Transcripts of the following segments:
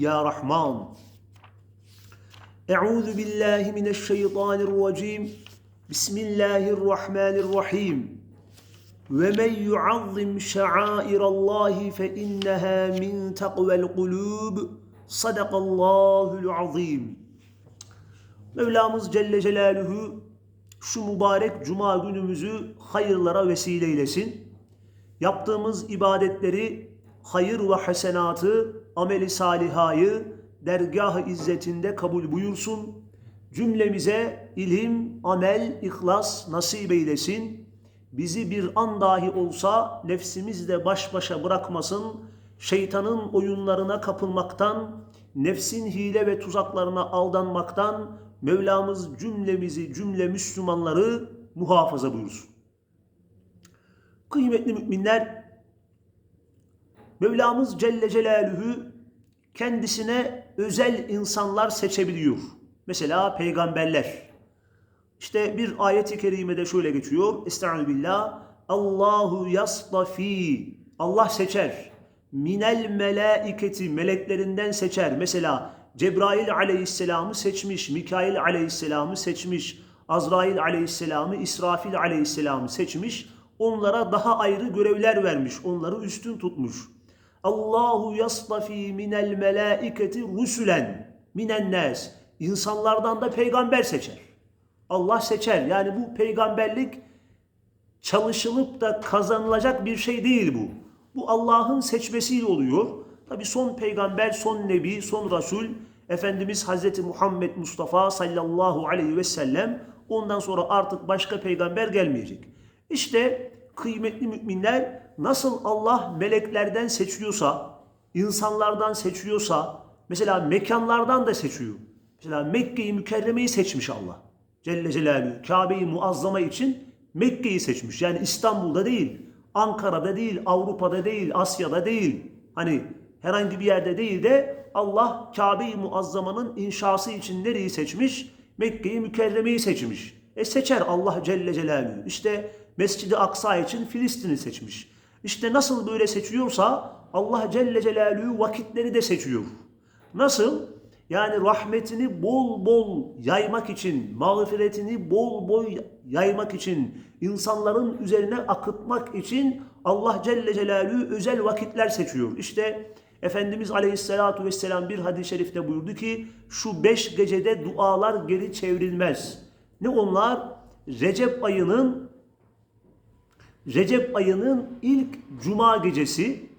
ya Rahman. Euzu billahi mineşşeytanirracim. Bismillahirrahmanirrahim. Ve men yuazzim şa'airallahi fe inneha min takvel kulub. Sadakallahul azim. Mevlamız Celle Celaluhu şu mübarek cuma günümüzü hayırlara vesile eylesin. Yaptığımız ibadetleri, hayır ve hasenatı ameli salihayı dergah-ı izzetinde kabul buyursun. Cümlemize ilim, amel, ihlas nasip eylesin. Bizi bir an dahi olsa nefsimizle baş başa bırakmasın. Şeytanın oyunlarına kapılmaktan, nefsin hile ve tuzaklarına aldanmaktan Mevlamız cümlemizi, cümle Müslümanları muhafaza buyursun. Kıymetli müminler, Mevlamız Celle Celaluhu kendisine özel insanlar seçebiliyor. Mesela peygamberler. İşte bir ayeti kerimede şöyle geçiyor. Estaizu billah. Allahu yastafi. Allah seçer. Minel melaiketi meleklerinden seçer. Mesela Cebrail aleyhisselamı seçmiş, Mikail aleyhisselamı seçmiş, Azrail aleyhisselamı, İsrafil aleyhisselamı seçmiş. Onlara daha ayrı görevler vermiş, onları üstün tutmuş. Allahu yastafi minel melaiketi rusulen minen nas. İnsanlardan da peygamber seçer. Allah seçer. Yani bu peygamberlik çalışılıp da kazanılacak bir şey değil bu. Bu Allah'ın seçmesiyle oluyor. Tabi son peygamber, son nebi, son rasul Efendimiz Hazreti Muhammed Mustafa sallallahu aleyhi ve sellem ondan sonra artık başka peygamber gelmeyecek. İşte kıymetli müminler nasıl Allah meleklerden seçiyorsa, insanlardan seçiyorsa, mesela mekanlardan da seçiyor. Mesela Mekke'yi mükerremeyi seçmiş Allah. Celle Celaluhu. Kabe'yi muazzama için Mekke'yi seçmiş. Yani İstanbul'da değil, Ankara'da değil, Avrupa'da değil, Asya'da değil. Hani herhangi bir yerde değil de Allah Kabe-i Muazzama'nın inşası için nereyi seçmiş? Mekke'yi mükerremeyi seçmiş. E seçer Allah Celle Celaluhu. İşte Mescid-i Aksa için Filistin'i seçmiş. İşte nasıl böyle seçiyorsa Allah Celle Celaluhu vakitleri de seçiyor. Nasıl? Yani rahmetini bol bol yaymak için, mağfiretini bol bol yaymak için, insanların üzerine akıtmak için Allah Celle Celaluhu özel vakitler seçiyor. İşte Efendimiz Aleyhisselatü Vesselam bir hadis-i şerifte buyurdu ki şu beş gecede dualar geri çevrilmez. Ne onlar? Recep ayının Recep ayının ilk cuma gecesi,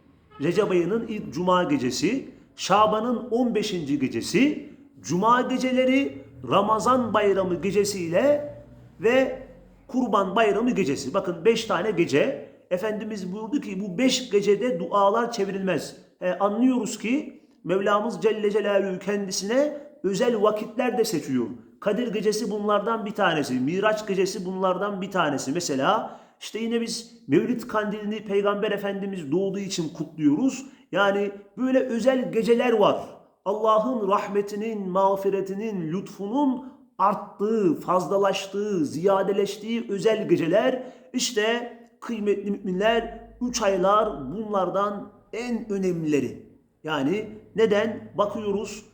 Recep ayının ilk cuma gecesi, Şaban'ın 15. gecesi, cuma geceleri, Ramazan bayramı gecesiyle ve Kurban bayramı gecesi. Bakın 5 tane gece. Efendimiz buyurdu ki bu 5 gecede dualar çevrilmez. E, anlıyoruz ki Mevlamız Celle Celaluhu kendisine özel vakitler de seçiyor. Kadir gecesi bunlardan bir tanesi. Miraç gecesi bunlardan bir tanesi. Mesela işte yine biz Mevlid kandilini Peygamber Efendimiz doğduğu için kutluyoruz. Yani böyle özel geceler var. Allah'ın rahmetinin, mağfiretinin, lütfunun arttığı, fazlalaştığı, ziyadeleştiği özel geceler. İşte kıymetli müminler 3 aylar bunlardan en önemlileri. Yani neden? Bakıyoruz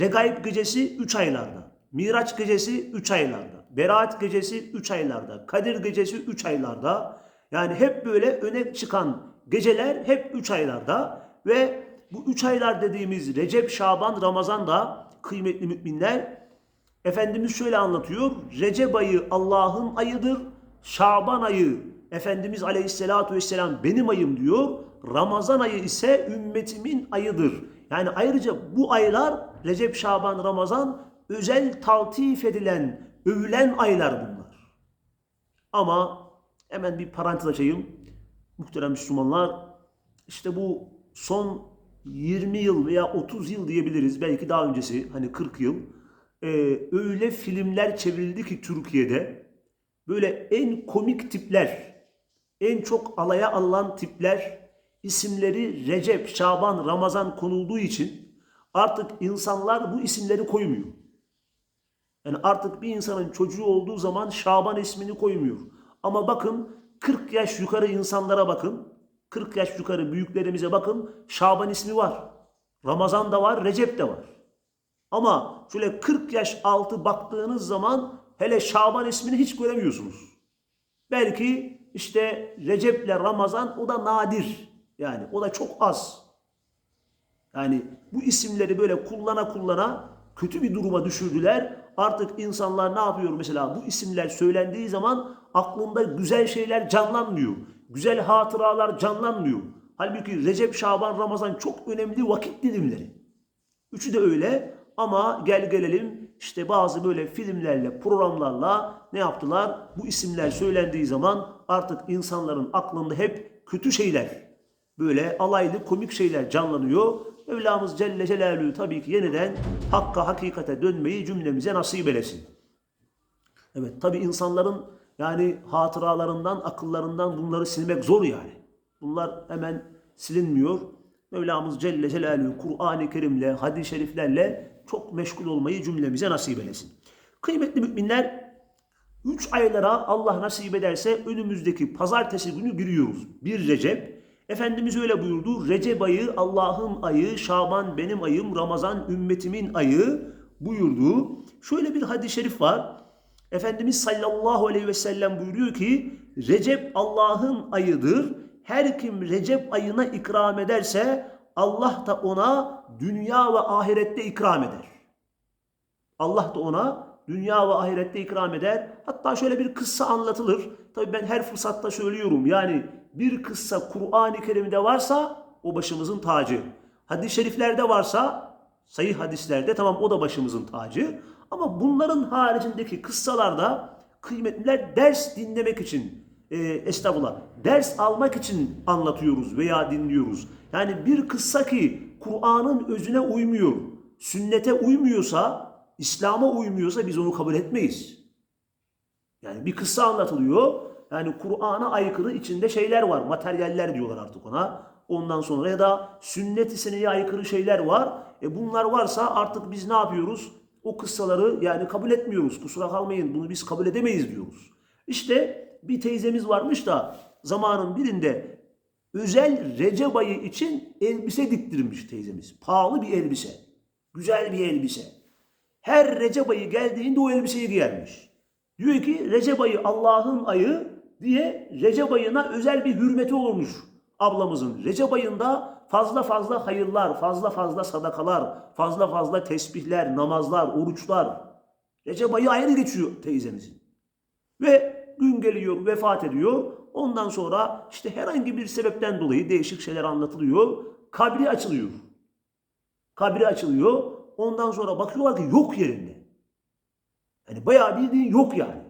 Regaib gecesi 3 aylarda. Miraç gecesi 3 aylarda. Beraat gecesi 3 aylarda. Kadir gecesi 3 aylarda. Yani hep böyle öne çıkan geceler hep 3 aylarda. Ve bu 3 aylar dediğimiz Recep, Şaban, Ramazan da kıymetli müminler Efendimiz şöyle anlatıyor. Recep ayı Allah'ın ayıdır. Şaban ayı Efendimiz Aleyhisselatü Vesselam benim ayım diyor. Ramazan ayı ise ümmetimin ayıdır. Yani ayrıca bu aylar Recep, Şaban, Ramazan özel taltif edilen, övülen aylar bunlar. Ama hemen bir parantez açayım. Muhterem Müslümanlar işte bu son 20 yıl veya 30 yıl diyebiliriz. Belki daha öncesi hani 40 yıl. Ee, öyle filmler çevrildi ki Türkiye'de böyle en komik tipler, en çok alaya alınan tipler isimleri Recep, Şaban, Ramazan konulduğu için artık insanlar bu isimleri koymuyor. Yani artık bir insanın çocuğu olduğu zaman Şaban ismini koymuyor. Ama bakın 40 yaş yukarı insanlara bakın. 40 yaş yukarı büyüklerimize bakın. Şaban ismi var. Ramazan da var, Recep de var. Ama şöyle 40 yaş altı baktığınız zaman hele Şaban ismini hiç göremiyorsunuz. Belki işte Recep'le Ramazan o da nadir. Yani o da çok az. Yani bu isimleri böyle kullana kullana kötü bir duruma düşürdüler. Artık insanlar ne yapıyor mesela bu isimler söylendiği zaman aklında güzel şeyler canlanmıyor. Güzel hatıralar canlanmıyor. Halbuki Recep, Şaban, Ramazan çok önemli vakit dilimleri. Üçü de öyle ama gel gelelim işte bazı böyle filmlerle, programlarla ne yaptılar? Bu isimler söylendiği zaman artık insanların aklında hep kötü şeyler, böyle alaylı komik şeyler canlanıyor. Mevlamız Celle Celaluhu tabii ki yeniden hakka, hakikate dönmeyi cümlemize nasip eylesin. Evet tabii insanların yani hatıralarından, akıllarından bunları silmek zor yani. Bunlar hemen silinmiyor. Mevlamız Celle Celaluhu Kur'an-ı Kerim'le, hadis-i şeriflerle çok meşgul olmayı cümlemize nasip eylesin. Kıymetli müminler, 3 aylara Allah nasip ederse önümüzdeki pazartesi günü giriyoruz. Bir Recep. Efendimiz öyle buyurdu. Recep ayı Allah'ın ayı, Şaban benim ayım, Ramazan ümmetimin ayı buyurdu. Şöyle bir hadis-i şerif var. Efendimiz sallallahu aleyhi ve sellem buyuruyor ki Recep Allah'ın ayıdır. Her kim Recep ayına ikram ederse Allah da ona dünya ve ahirette ikram eder. Allah da ona dünya ve ahirette ikram eder. Hatta şöyle bir kıssa anlatılır. Tabii ben her fırsatta söylüyorum. Yani bir kıssa Kur'an-ı Kerim'de varsa o başımızın tacı. Hadis-i şeriflerde varsa sayı hadislerde tamam o da başımızın tacı. Ama bunların haricindeki kıssalarda kıymetliler ders dinlemek için e, estağfurullah ders almak için anlatıyoruz veya dinliyoruz. Yani bir kıssa ki Kur'an'ın özüne uymuyor, sünnete uymuyorsa, İslam'a uymuyorsa biz onu kabul etmeyiz. Yani bir kıssa anlatılıyor. Yani Kur'an'a aykırı içinde şeyler var. Materyaller diyorlar artık ona. Ondan sonra ya da sünnet-i seneye aykırı şeyler var. E bunlar varsa artık biz ne yapıyoruz? O kıssaları yani kabul etmiyoruz. Kusura kalmayın bunu biz kabul edemeyiz diyoruz. İşte bir teyzemiz varmış da zamanın birinde özel Recep ayı için elbise diktirmiş teyzemiz. Pahalı bir elbise. Güzel bir elbise. Her Recep ayı geldiğinde o elbiseyi giyermiş. Diyor ki Recep ayı Allah'ın ayı diye Recep ayına özel bir hürmeti olurmuş ablamızın. Recep ayında fazla fazla hayırlar, fazla fazla sadakalar, fazla fazla tesbihler, namazlar, oruçlar. Recep ayı ayrı geçiyor teyzemizin. Ve gün geliyor, vefat ediyor. Ondan sonra işte herhangi bir sebepten dolayı değişik şeyler anlatılıyor. Kabri açılıyor. Kabri açılıyor. Ondan sonra bakıyorlar ki yok yerinde. Yani bayağı bildiğin yok yani.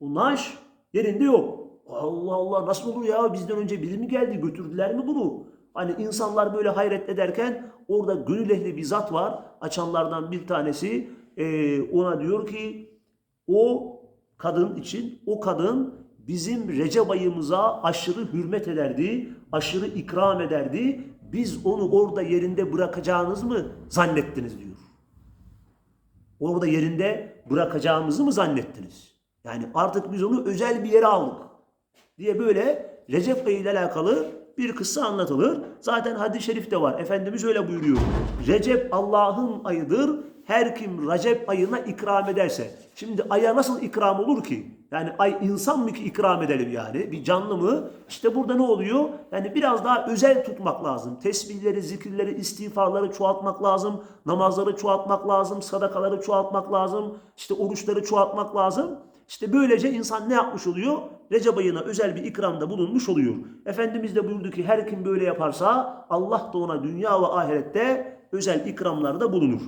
O naaş yerinde yok. Allah Allah nasıl olur ya bizden önce biri mi geldi götürdüler mi bunu? Hani insanlar böyle hayret ederken orada gönül ehli bir zat var. Açanlardan bir tanesi e, ona diyor ki o kadın için o kadın bizim Recep ayımıza aşırı hürmet ederdi, aşırı ikram ederdi. Biz onu orada yerinde bırakacağınız mı zannettiniz diyor. Orada yerinde bırakacağımızı mı zannettiniz? Yani artık biz onu özel bir yere aldık diye böyle Recep ayı ile alakalı bir kıssa anlatılır. Zaten hadis-i şerifte var. Efendimiz öyle buyuruyor. Recep Allah'ın ayıdır. Her kim Recep ayına ikram ederse. Şimdi aya nasıl ikram olur ki? Yani ay insan mı ki ikram edelim yani? Bir canlı mı? İşte burada ne oluyor? Yani biraz daha özel tutmak lazım. Tesbihleri, zikirleri, istiğfarları çoğaltmak lazım. Namazları çoğaltmak lazım. Sadakaları çoğaltmak lazım. İşte oruçları çoğaltmak lazım. İşte böylece insan ne yapmış oluyor? Recep ayına özel bir ikramda bulunmuş oluyor. Efendimiz de buyurdu ki her kim böyle yaparsa Allah da ona dünya ve ahirette özel ikramlarda bulunur.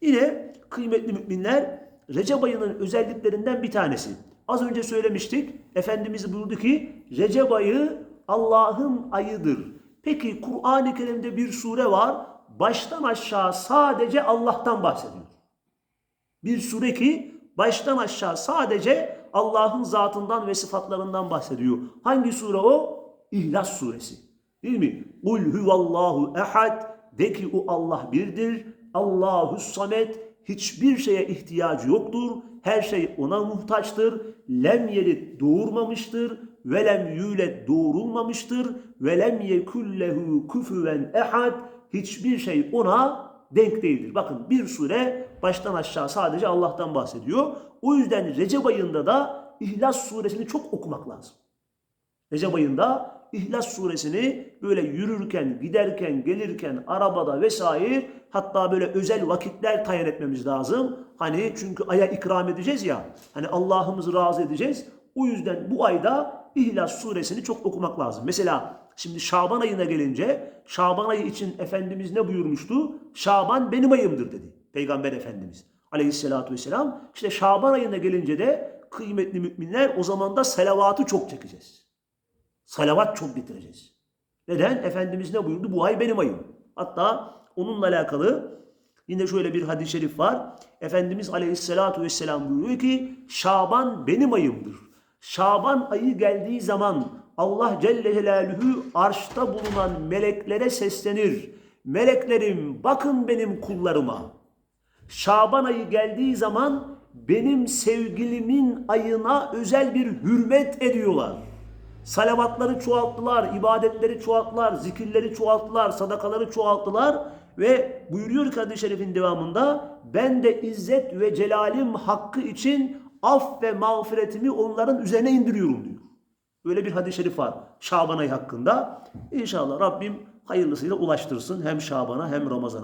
Yine kıymetli müminler Recep ayının özelliklerinden bir tanesi. Az önce söylemiştik. Efendimiz buyurdu ki Recep ayı Allah'ın ayıdır. Peki Kur'an-ı Kerim'de bir sure var. Baştan aşağı sadece Allah'tan bahsediyor. Bir sure ki baştan aşağı sadece Allah'ın zatından ve sıfatlarından bahsediyor. Hangi sure o? İhlas suresi. Değil mi? Kul huvallahu ehad. De ki o Allah birdir. Allahu samet. Hiçbir şeye ihtiyacı yoktur. Her şey ona muhtaçtır. Lem yelit doğurmamıştır. Ve lem yulet doğurulmamıştır. Ve lem yekullehu küfüven ehad. Hiçbir şey ona denk değildir. Bakın bir sure baştan aşağı sadece Allah'tan bahsediyor. O yüzden Recep ayında da İhlas suresini çok okumak lazım. Recep ayında İhlas suresini böyle yürürken, giderken, gelirken, arabada vesaire hatta böyle özel vakitler tayin etmemiz lazım. Hani çünkü aya ikram edeceğiz ya. Hani Allah'ımızı razı edeceğiz. O yüzden bu ayda İhlas suresini çok okumak lazım. Mesela şimdi Şaban ayına gelince Şaban ayı için Efendimiz ne buyurmuştu? Şaban benim ayımdır dedi Peygamber Efendimiz aleyhissalatü vesselam. İşte Şaban ayına gelince de kıymetli müminler o zaman da salavatı çok çekeceğiz. Salavat çok getireceğiz. Neden? Efendimiz ne buyurdu? Bu ay benim ayım. Hatta onunla alakalı yine şöyle bir hadis-i şerif var. Efendimiz aleyhissalatu vesselam buyuruyor ki Şaban benim ayımdır. Şaban ayı geldiği zaman Allah Celle Celaluhu arşta bulunan meleklere seslenir. Meleklerim bakın benim kullarıma. Şaban ayı geldiği zaman benim sevgilimin ayına özel bir hürmet ediyorlar. Salavatları çoğalttılar, ibadetleri çoğalttılar, zikirleri çoğalttılar, sadakaları çoğalttılar ve buyuruyor hadis-i şerifin devamında ben de izzet ve celalim hakkı için af ve mağfiretimi onların üzerine indiriyorum diyor. Böyle bir hadis-i şerif var Şaban ayı hakkında. İnşallah Rabbim hayırlısıyla ulaştırsın hem Şaban'a hem Ramazan'a.